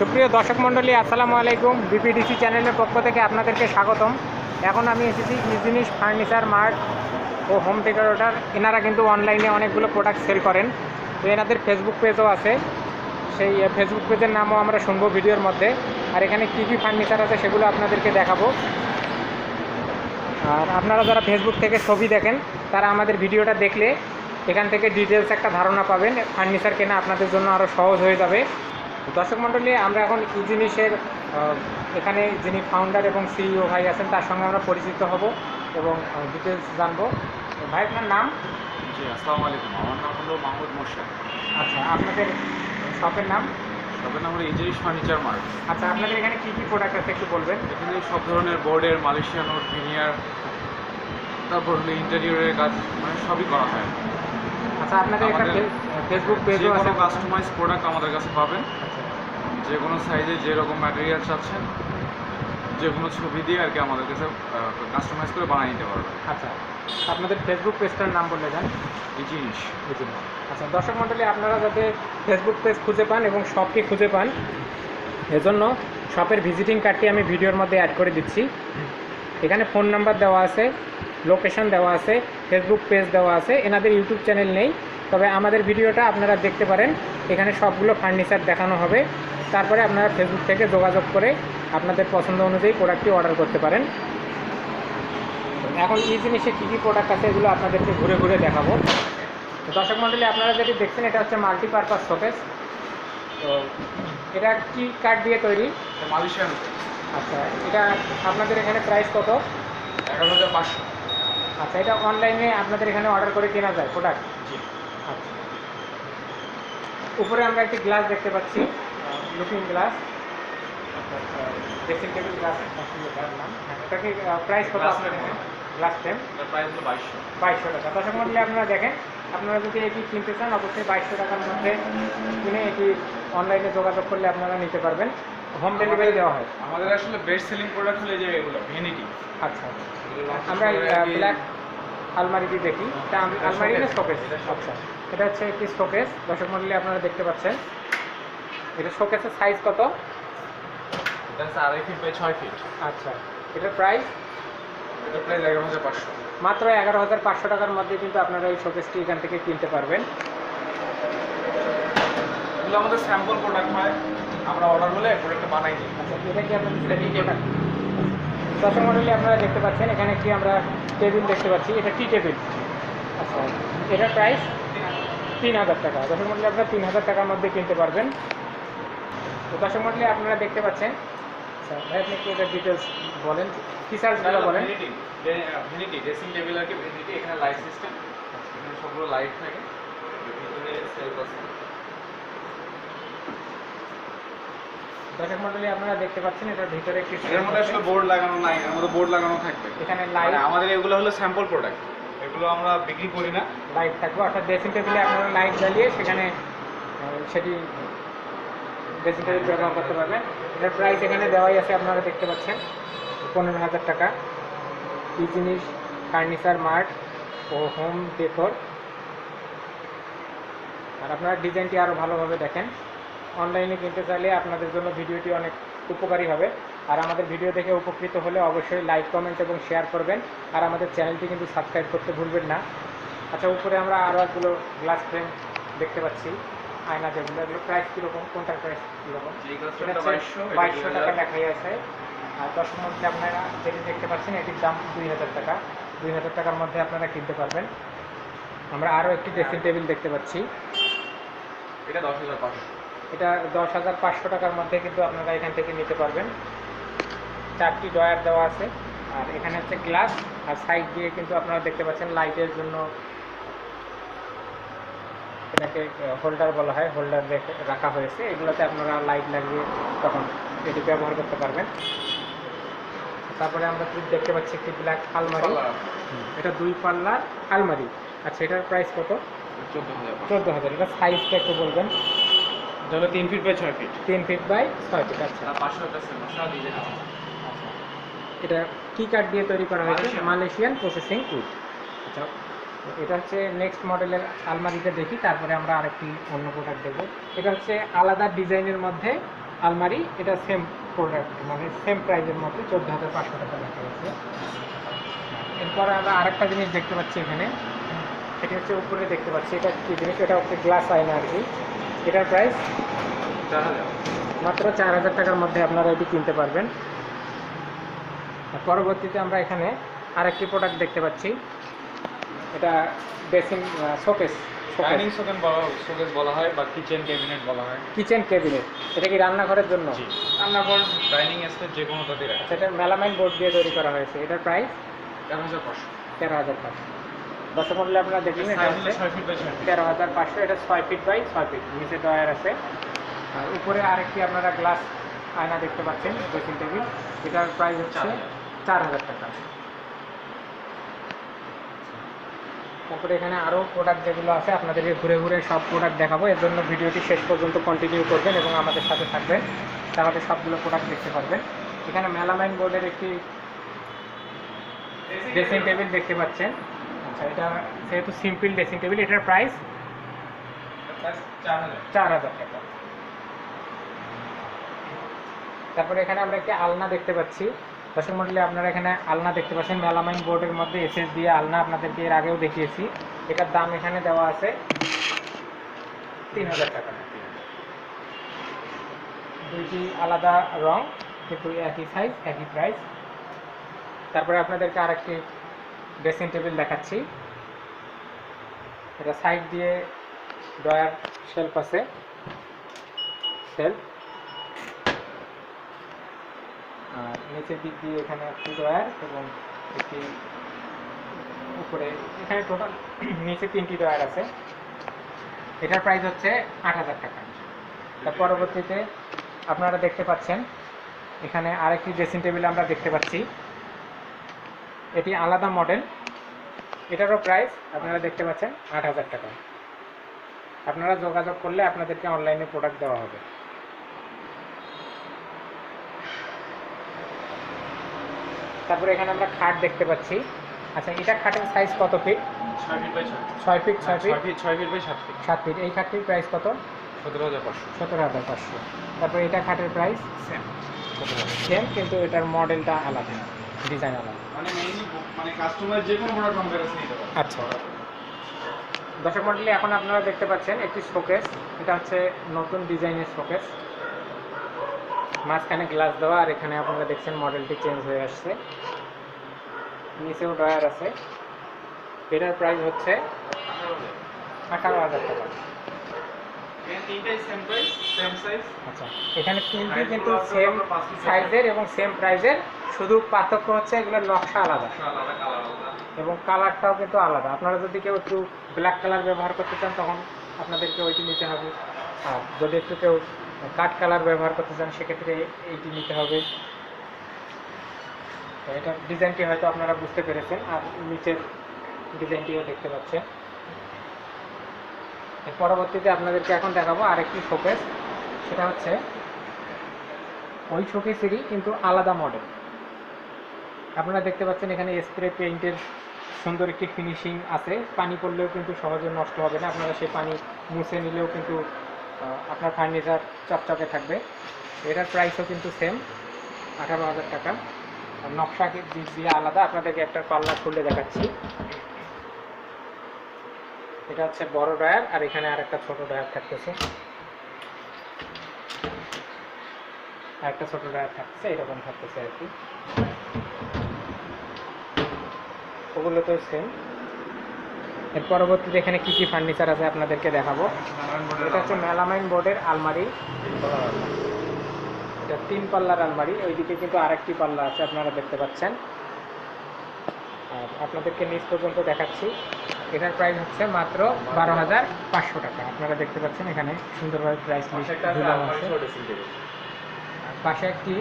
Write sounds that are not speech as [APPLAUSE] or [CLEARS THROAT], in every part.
সুপ্রিয় দর্শক মণ্ডলী, আসসালামু আলাইকুম। বিপিডিসি চ্যানেলের পক্ষ থেকে আপনাদেরকে স্বাগতম। এখন আমি এসেছি ইজিনিস ফার্নিচার মার্ট ও হোম ডেকোরেটর। এনারা কিন্তু অনলাইনে অনেকগুলো প্রোডাক্ট সেল করেন। তো এনাদের ফেসবুক পেজও আছে। সেই ফেসবুক পেজের নামও আমরা শুনব ভিডিওর মধ্যে। আর এখানে কী কী ফার্নিচার আছে সেগুলো আপনাদেরকে দেখাবো। আর আপনারা যারা ফেসবুক থেকে ছবি দেখেন, তারা আমাদের ভিডিওটা দেখলে এখান থেকে ডিটেলস একটা ধারণা পাবেন। ফার্নিচার কেনা আপনাদের জন্য আরও সহজ হয়ে যাবে। দর্শক মণ্ডলী আমরা এখন ই জিনিসের এখানে যিনি ফাউন্ডার এবং সিইও ভাই আছেন তার সঙ্গে আমরা পরিচিত হব এবং ডিটেলস জানব। ভাই আপনার নাম? জি আসসালামু আলাইকুম। আমার নাম হলো মাহমুদ মোর্শেদ। আচ্ছা আপনাদের শপের নাম? শপের নাম হলো ইঞ্জিনিস ফার্নিচার মার্ট। আচ্ছা আপনাদের এখানে কী কী প্রোডাক্ট আছে একটু বলবেন? এখানে সব ধরনের বোর্ডের মালয়েশিয়ান ওর ভিনিয়ার তারপর হলো ইন্টেরিয়রের কাজ মানে সবই করা হয়। আচ্ছা আপনাদের একটা ফেসবুক পেজও আছে? কাস্টমাইজ প্রোডাক্ট আমাদের কাছে পাবেন। যে কোনো সাইজে যে রকম ম্যাটেরিয়াল চাচ্ছেন যে কোনো ছবি দিয়ে আর কি আমাদের কাছে কাস্টমাইজ করে বানিয়ে নিতে পারবেন আচ্ছা আপনাদের ফেসবুক পেজটার নাম বলে দেন এই জিনিস। আচ্ছা দর্শক মণ্ডলী আপনারা যাতে ফেসবুক পেজ খুঁজে পান এবং শপকে খুঁজে পান এজন্য শপের ভিজিটিং কার্ডটি আমি ভিডিওর মধ্যে অ্যাড করে দিচ্ছি। এখানে ফোন নাম্বার দেওয়া আছে লোকেশন দেওয়া আছে ফেসবুক পেজ দেওয়া আছে। এনাদের ইউটিউব চ্যানেল নেই তবে আমাদের ভিডিওটা আপনারা দেখতে পারেন। এখানে সবগুলো ফার্নিচার দেখানো হবে। তারপরে আপনারা ফেসবুক থেকে যোগাযোগ করে আপনাদের পছন্দ অনুযায়ী প্রোডাক্টটি অর্ডার করতে পারেন। এখন এই জিনিসে কী কী প্রোডাক্ট আছে এগুলো আপনাদেরকে ঘুরে ঘুরে দেখাবো। তো দর্শক মণ্ডলী আপনারা যেটি দেখছেন এটা হচ্ছে মাল্টিপারপাস শোকেস তো এটা কি কাঠ দিয়ে তৈরি? মালয়েশিয়ান। আচ্ছা এটা আপনাদের এখানে প্রাইস কত? এগারো হাজার পাঁচশো। আচ্ছা এটা অনলাইনে আপনাদের এখানে অর্ডার করে কেনা যায় প্রোডাক্ট জি। আচ্ছা। উপরে আমরা একটি গ্লাস দেখতে পাচ্ছি। Looking glass dressing table glass নাম। হ্যাঁ, এটা কি প্রাইস কত গ্লাস ফ্রেম প্রাইস হলো বাইশশো। বাইশশো টাকা। আপনারা দেখেন আপনারা যদি এটি কিনতে চান অবশ্যই বাইশশো টাকার মধ্যে কিনে এটি অনলাইনে যোগাযোগ করলে আপনারা নিতে পারবেন। হোম ডেলিভারি দেওয়া হয়। আমাদের আসলে বেস্ট সেলিং প্রোডাক্ট হলো যে এগুলো ভ্যানিটি আচ্ছা আমরা ব্ল্যাক আলমারিটি দেখি। আম- আলমারি না শোকেস আচ্ছা এটা হচ্ছে একটি শোকেস দর্শক মন্ডলী আপনারা দেখতে পাচ্ছেন। এটা শোকেসের সাইজ কত? এটা আড়াই ফিট বাই ছয় ফিট আচ্ছা এটার প্রাইস এটা প্রাইস এগারো হাজার পাঁচশো। মাত্র এগারো হাজার পাঁচশো টাকার মধ্যে কিন্তু আপনারা এই শোকেসটি এখান থেকে কিনতে পারবেন। এগুলো আমাদের স্যাম্পল প্রোডাক্ট হয় আমরা অর্ডার হলে প্রোডাক্টটা বানাই দিই আচ্ছা এটা কি আপনাদের দর্শক মন্ডলী আপনারা দেখতে পাচ্ছেন এখানে কি আমরা টেবিল দেখতে পাচ্ছি এটা টি টেবিল আচ্ছা এটার প্রাইস তিন হাজার টাকা। দর্শক মন্ডলী আপনারা তিন হাজার টাকার মধ্যে কিনতে পারবেন। তো দর্শক মন্ডলী আপনারা দেখতে পাচ্ছেন। আচ্ছা ভাই আপনি একটু এটার ডিটেলস বলেন। কী চার্জগুলো বলেন? ভ্যানিটি ড্রেসিং টেবিল আর কি ভ্যানিটি এখানে লাইট সিস্টেম এখানে সবগুলো লাইট থাকে। ভিতরে সেলফ আছে দর্শক মন্ডলী আপনারা দেখতে পাচ্ছেন এটার ভিতরে একটি এর মধ্যে আসলে বোর্ড লাগানো নাই এর মধ্যে বোর্ড লাগানো থাকবে। এখানে মানে লাইট আমাদের এগুলো হলো স্যাম্পল প্রোডাক্ট এগুলো আমরা বিক্রি করি না। লাইট থাকবে অর্থাৎ ড্রেসিং টেবিলে আপনারা লাইট জ্বালিয়ে সেখানে সেটি টেবিল ব্যবহার করতে পারবেন। এটার প্রাইস এখানে দেওয়াই আছে, আপনারা দেখতে পাচ্ছেন। পনেরো হাজার টাকা। এই জিনিস? ফার্নিচার মার্ট ও হোম ডেকোর আর আপনারা ডিজাইনটি আরও ভালোভাবে দেখেন। অনলাইনে কিনতে চাইলে আপনাদের জন্য ভিডিওটি অনেক উপকারী হবে। আর আমাদের ভিডিও দেখে উপকৃত হলে অবশ্যই লাইক কমেন্ট এবং শেয়ার করবেন। আর আমাদের চ্যানেলটি কিন্তু সাবস্ক্রাইব করতে ভুলবেন না। আচ্ছা উপরে আমরা আরও একগুলো গ্লাস ফ্রেম দেখতে পাচ্ছি। আয়না যেগুলো এগুলো প্রাইস কীরকম? কোনটার প্রাইস কীরকম? বাইশশো বাইশশো টাকা লেখাই আছে। আর দশের মধ্যে আপনারা যেটি দেখতে পাচ্ছেন এটির দাম দুই হাজার টাকা। দুই হাজার টাকার মধ্যে আপনারা কিনতে পারবেন। আমরা আরও একটি ড্রেসিং টেবিল দেখতে পাচ্ছি। এটা দশ হাজার পাঁচশো। এটা দশ হাজার পাঁচশো টাকার মধ্যে কিন্তু আপনারা এখান থেকে নিতে পারবেন। চারটি ডয়ার দেওয়া আছে। আর এখানে হচ্ছে গ্লাস। আর সাইড দিয়ে কিন্তু আপনারা দেখতে পাচ্ছেন লাইটের জন্য এটাকে হোল্ডার বলা হয় হোল্ডার রাখা হয়েছে। এগুলোতে আপনারা লাইট লাগিয়ে তখন এটি ব্যবহার করতে পারবেন। তারপরে আমরা দেখতে পাচ্ছি একটি ব্ল্যাক আলমারি। এটা দুই পাল্লার আলমারি। আচ্ছা এটার প্রাইস কত? চোদ্দ হাজার। এটা সাইজটা একটু বলবেন। তিন ফিট বাই ছয় ফিট তিন ফিট বাই ছয় ফিট আচ্ছা। এটা কি কাঠ দিয়ে তৈরি করা হয়েছে? মালয়েশিয়ান। মালয়েশিয়ান প্রসেসিং উড আচ্ছা এটা হচ্ছে নেক্সট মডেলের আলমারিতে দেখি তারপরে আমরা আরেকটি অন্য প্রোডাক্ট দেখব। এটা হচ্ছে আলাদা ডিজাইনের মধ্যে আলমারি এটা সেম প্রোডাক্ট মানে সেম প্রাইসের মধ্যে চোদ্দ হাজার পাঁচশো টাকা লেখা আছে এরপরে আমরা আরেকটা জিনিস দেখতে পাচ্ছি এখানে। সেটা হচ্ছে উপরে দেখতে পাচ্ছি এটা কি জিনিস? এটা হচ্ছে গ্লাস আয়না আর কি। এটার প্রাইস মাত্র চার হাজার টাকার মধ্যে আপনারা এটি কিনতে পারবেন। পরবর্তীতে আমরা এখানে আরেকটি প্রোডাক্ট দেখতে পাচ্ছি। এটা ড্রেসিং শোকেস ডাইনিং শোকেন বলা শোকেস বলা হয় বা কিচেন ক্যাবিনেট বলা হয়। কিচেন ক্যাবিনেট এটা কি রান্নাঘরের জন্য? রান্নাঘর ডাইনিং স্পেস যে কোনো রাখা সেটা মেলামাইন বোর্ড দিয়ে তৈরি করা হয়েছে। এটার প্রাইস? তেরো হাজার পাঁচশো। তেরো হাজার টাকা দর্শক মূল্যে আপনারা দেখলেন এটা হচ্ছে তেরো হাজার পাঁচশো এটা ছয় ফিট বাই ছয় ফিট নিচে ডয়ার আছে। আর উপরে আরেকটি আপনারা গ্লাস আয়না দেখতে পাচ্ছেন ড্রেসিং টেবিল। এটার প্রাইস হচ্ছে চার হাজার টাকা। তারপরে এখানে আরও প্রোডাক্ট যেগুলো আছে, আপনাদেরকে ঘুরে ঘুরে সব প্রোডাক্ট দেখাবো। এর জন্য ভিডিওটি শেষ পর্যন্ত কন্টিনিউ করবেন এবং আমাদের সাথে থাকবেন। তাহলে সবগুলো প্রোডাক্ট দেখতে পারবেন। এখানে মেলামাইন বোর্ডের একটি ড্রেসিং টেবিল দেখতে পাচ্ছেন। আচ্ছা এটা যেহেতু সিম্পল ড্রেসিং টেবিল এটার প্রাইস চার হাজার টাকা। তারপরে এখানে আমরা একটি আলনা দেখতে পাচ্ছি। দর্শক মন্ডলী, আপনারা এখানে আলনা দেখতে পাচ্ছেন। মেলামাইন বোর্ডের মধ্যে এসএস দিয়ে আলনা আপনাদেরকে এর আগেও দেখিয়েছি। এটার দাম এখানে দেওয়া আছে তিন হাজার টাকা। দুইটি আলাদা রং, কিন্তু একই সাইজ একই প্রাইস তারপরে আপনাদেরকে আরেকটি ড্রেসিং টেবিল দেখাচ্ছি। এটা সাইড দিয়ে ডয়ার শেলফ আছে। শেলফ আর নিচের দিক দিয়ে এখানে একটি ডয়ার এবং একটি উপরে এখানে টোটাল [CLEARS THROAT] নিচে তিনটি ডয়ার আছে। এটার প্রাইস হচ্ছে আট হাজার টাকা। তার পরবর্তীতে আপনারা দেখতে পাচ্ছেন এখানে আরেকটি ড্রেসিং টেবিল আমরা দেখতে পাচ্ছি। এটি আলাদা মডেল এটারও প্রাইস আপনারা দেখতে পাচ্ছেন আট হাজার টাকা। আপনারা যোগাযোগ করলে আপনাদেরকে অনলাইনে প্রোডাক্ট দেওয়া হবে। তারপরে এখানে আমরা খাট দেখতে পাচ্ছি। আচ্ছা এটা খাটের সাইজ কত ফিট ছয় ফিট বাই ছয় ফিট ছয় ফিট ছয় ফিট বাই সাত ফিট সাত ফিট এই খাটটির প্রাইস কত? সতেরো হাজার পাঁচশো। সতেরো হাজার পাঁচশো। তারপরে এটা খাটের প্রাইস সেম সেম কিন্তু এটার মডেলটা আলাদা। ডিজাইন আলাদা। মানে মেইনলি মানে কাস্টমার যে কোনো প্রোডাক্ট আমাদের কাছে নিতে পারে। আচ্ছা। দর্শক মন্ডলী এখন আপনারা দেখতে পাচ্ছেন একটি শোকেস এটা হচ্ছে নতুন ডিজাইনের শোকেস মাঝখানে গ্লাস দেওয়া আর এখানে আপনারা দেখছেন মডেলটি চেঞ্জ হয়ে আসছে। নিচেও ড্রয়ার আছে। এটার প্রাইস হচ্ছে আঠারো হাজার টাকা। আচ্ছা এখানে তিনটি কিন্তু সেম সাইজের এবং সেম প্রাইজের শুধু পার্থক্য হচ্ছে এগুলোর নকশা আলাদা। এবং কালারটাও কিন্তু আলাদা। আপনারা যদি কেউ একটু ব্ল্যাক কালার ব্যবহার করতে চান তখন আপনাদেরকে ওইটি নিতে হবে। আর যদি একটু কেউ কাঠ কালার ব্যবহার করতে চান, সেক্ষেত্রে এইটি নিতে হবে। এটা ডিজাইনটি হয়তো আপনারা বুঝতে পেরেছেন, আর নিচের ডিজাইনটিও দেখতে পাচ্ছেন। পরবর্তীতে আপনাদেরকে এখন দেখাবো আরেকটি শোকেস, সেটা হচ্ছে ওই শোকেসেরই কিন্তু আলাদা মডেল। আপনারা দেখতে পাচ্ছেন এখানে স্প্রে পেইন্টের সুন্দর একটি ফিনিশিং আছে, পানি পড়লেও কিন্তু সহজে নষ্ট হবে না, আপনারা সেই পানি মুছে নিলেও কিন্তু আপনার ফার্নিচার চকচকে থাকবে। এটার প্রাইসও কিন্তু সেম আঠারো হাজার টাকা। নকশা দিক দিয়ে আলাদা, আপনাদেরকে একটা পাল্লা খুলে দেখাচ্ছি। এটা হচ্ছে বড় ডয়ার আর এখানে আর একটা ছোট ডয়ার থাকতেছে। আর একটা ছোট ডয়ার থাকতেছে, এরকম থাকতেছে আর কি। ওগুলো তো সেম এর পরবর্তীতে এখানে কি কি ফার্নিচার আছে আপনাদেরকে দেখাবো? এটা হচ্ছে মেলামাইন বোর্ডের আলমারি। এটা তিন পাল্লার আলমারি ওইদিকে কিন্তু আরেকটি পাল্লা আছে আপনারা দেখতে পাচ্ছেন। আর আপনাদেরকে নিচ পর্যন্ত দেখাচ্ছি। এটার প্রাইস হচ্ছে মাত্র বারো হাজার পাঁচশো টাকা। আপনারা দেখতে পাচ্ছেন এখানে সুন্দরভাবে প্রাইস পাশে একটি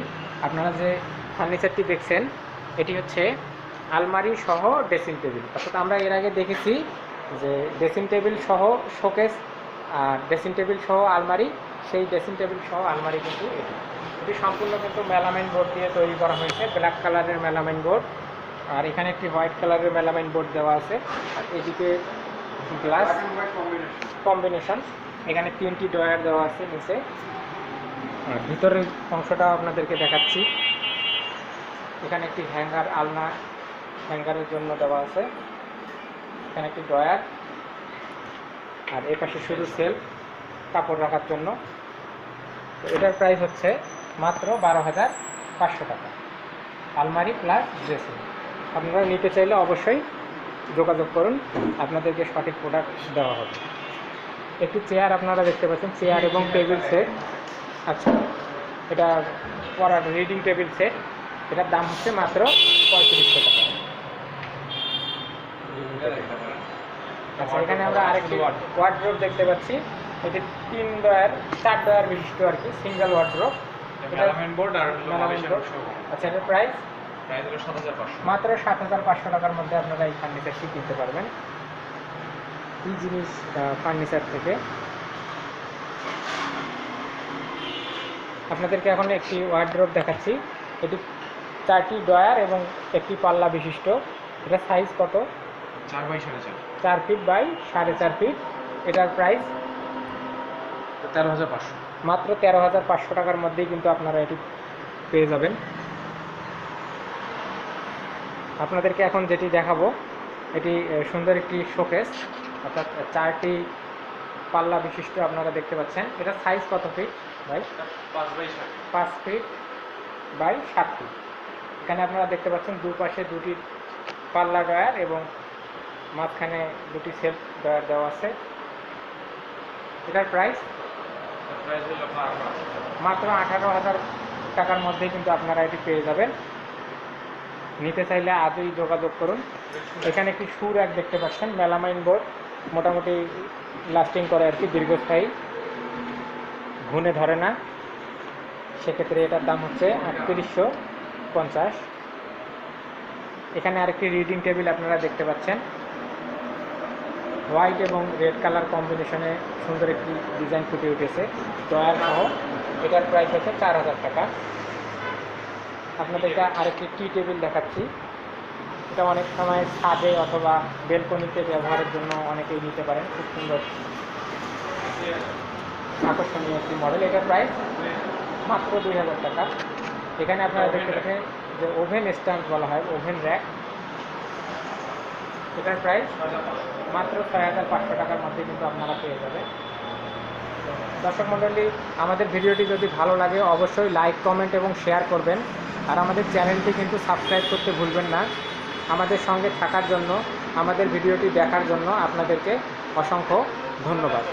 আপনারা যে ফার্নিচারটি দেখছেন এটি হচ্ছে আলমারি সহ ড্রেসিং টেবিল অর্থাৎ আমরা এর আগে দেখেছি যে ড্রেসিং টেবিল সহ শোকেস আর ড্রেসিং টেবিল সহ আলমারি, সেই ড্রেসিং টেবিল সহ আলমারি কিন্তু এটি। এটি সম্পূর্ণ কিন্তু মেলামাইন বোর্ড দিয়ে তৈরি করা হয়েছে, ব্ল্যাক কালারের মেলামাইন বোর্ড। আর এখানে একটি হোয়াইট কালারের মেলামাইন বোর্ড দেওয়া আছে। আর এদিকে গ্লাস কম্বিনেশন। এখানে তিনটি ডয়ার দেওয়া আছে নিচে। আর ভিতরের অংশটা আপনাদেরকে দেখাচ্ছি। এখানে একটি হ্যাঙ্গার, আলনা হ্যাঙ্গারের জন্য দেওয়া আছে। এখানে একটি ড্রয়ার। আর এ পাশে শুধু সেলফ কাপড় রাখার জন্য। এটার প্রাইস হচ্ছে মাত্র বারো হাজার পাঁচশো টাকা। আলমারি প্লাস ড্রেসিং। আপনারা নিতে চাইলে অবশ্যই যোগাযোগ করুন। আপনাদেরকে সঠিক প্রোডাক্ট দেওয়া হবে। একটি চেয়ার আপনারা দেখতে পাচ্ছেন। চেয়ার এবং টেবিল সেট আচ্ছা এটা পড়ার রিডিং টেবিল সেট এটার দাম হচ্ছে মাত্র পঁয়ত্রিশশো টাকা। আচ্ছা এখানে আমরা আরেকটি ওয়ার্ড্রোব দেখতে পাচ্ছি। এটি তিন ডয়ার চার ডয়ার বিশিষ্ট আর কি সিঙ্গেল board। আচ্ছা এটার প্রাইস মাত্র সাত হাজার পাঁচশো টাকার মধ্যে আপনারা এই ফার্নিচারটি কিনতে পারবেন। কি জিনিস ফার্নিচার থেকে? আপনাদেরকে এখন একটি ওয়ার্ড্রোব দেখাচ্ছি। এটি চারটি ডয়ার এবং একটি পাল্লা বিশিষ্ট। এটা সাইজ কত? চার বাই সাড়ে চার। চার ফিট বাই সাড়ে চার ফিট। এটার প্রাইস তেরো হাজার পাঁচশো। মাত্র তেরো হাজার পাঁচশো টাকার মধ্যেই কিন্তু আপনারা এটি পেয়ে যাবেন। আপনাদেরকে এখন যেটি দেখাবো এটি সুন্দর একটি শোকেস অর্থাৎ চারটি পাল্লা বিশিষ্ট আপনারা দেখতে পাচ্ছেন। এটা সাইজ কত ফিট ভাই? পাঁচ বাই পাঁচ ফিট বাই সাত ফিট এখানে আপনারা দেখতে পাচ্ছেন দুপাশে দুটি পাল্লা ডয়ার এবং মাঝখানে দুটি সেলফ ডয়ার দেওয়া আছে। এটার প্রাইস। মাত্র আঠারো হাজার টাকার মধ্যেই কিন্তু আপনারা এটি পেয়ে যাবেন। নিতে চাইলে আজই যোগাযোগ করুন। এখানে একটি সুর এক দেখতে পাচ্ছেন মেলামাইন বোর্ড মোটামুটি লাস্টিং করে আর কি দীর্ঘস্থায়ী। ঘুনে ধরে না। সেক্ষেত্রে এটার দাম হচ্ছে আটত্রিশশো পঞ্চাশ। এখানে আরেকটি রিডিং টেবিল আপনারা দেখতে পাচ্ছেন। হোয়াইট এবং রেড কালার কম্বিনেশনে সুন্দর একটি ডিজাইন ফুটে উঠেছে। ডয়ার সহ এটার প্রাইস হচ্ছে চার হাজার টাকা। আপনাদেরকে আরেকটি টি টেবিল দেখাচ্ছি। এটা অনেক সময় ছাদে অথবা বেলকনিতে ব্যবহারের জন্য অনেকেই নিতে পারেন। খুব সুন্দর আকর্ষণীয় একটি মডেল। এটার প্রাইস মাত্র দুই হাজার টাকা। এখানে আপনারা দেখতে পাচ্ছেন যে ওভেন স্ট্যান্ড বলা হয়, ওভেন র্যাক। এটার প্রাইস মাত্র ছয় হাজার পাঁচশো টাকার মধ্যে কিন্তু আপনারা পেয়ে যাবেন। দর্শক মণ্ডলী, আমাদের ভিডিওটি যদি ভালো লাগে, অবশ্যই লাইক কমেন্ট এবং শেয়ার করবেন। আর আমাদের চ্যানেলটি কিন্তু সাবস্ক্রাইব করতে ভুলবেন না। আমাদের সঙ্গে থাকার জন্য, আমাদের ভিডিওটি দেখার জন্য আপনাদেরকে অসংখ্য ধন্যবাদ।